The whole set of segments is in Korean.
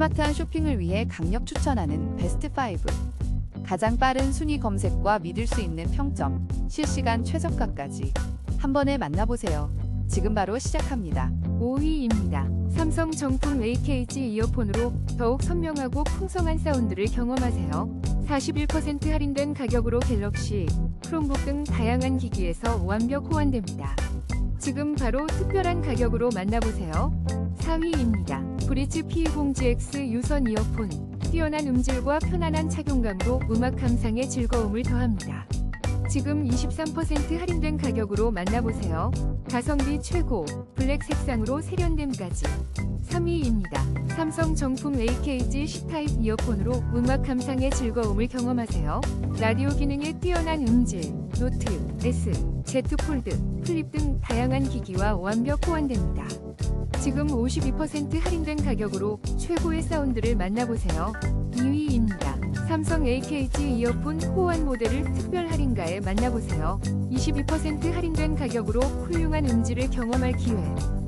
스마트한 쇼핑을 위해 강력 추천하는 베스트 5. 가장 빠른 순위 검색과 믿을 수 있는 평점, 실시간 최저가까지 한 번에 만나보세요. 지금 바로 시작합니다. 5위입니다. 삼성 정품 AKG 이어폰으로 더욱 선명하고 풍성한 사운드를 경험하세요. 41% 할인된 가격으로 갤럭시, 크롬북 등 다양한 기기에서 완벽 호환됩니다. 지금 바로 특별한 가격으로 만나보세요. 4위입니다. 브리츠 P0GX 유선 이어폰. 뛰어난 음질과 편안한 착용감으로 음악 감상에 즐거움을 더합니다. 지금 23% 할인된 가격으로 만나보세요. 가성비 최고, 블랙 색상으로 세련됨까지. 3위입니다. 삼성 정품 AKG C타입 이어폰으로 음악 감상의 즐거움을 경험하세요. 라디오 기능의 뛰어난 음질, 노트, S, Z 폴드, 플립 등 다양한 기기와 완벽 호환됩니다. 지금 52% 할인된 가격으로 최고의 사운드를 만나보세요. 2위입니다. 삼성 AKG 이어폰 호환 모델을 특별 할인가에 만나보세요. 22% 할인된 가격으로 훌륭한 음질을 경험할 기회.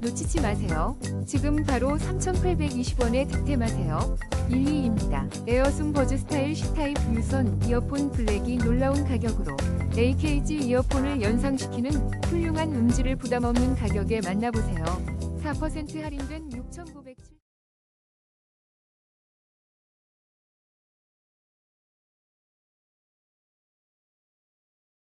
놓치지 마세요. 지금 바로 3,820원에 득템하세요. 1위입니다. 에어숨 버즈 스타일 C타입 유선 이어폰 블랙이 놀라운 가격으로 AKG 이어폰을 연상시키는 훌륭한 음질을 부담 없는 가격에 만나보세요. 4% 할인된 6,907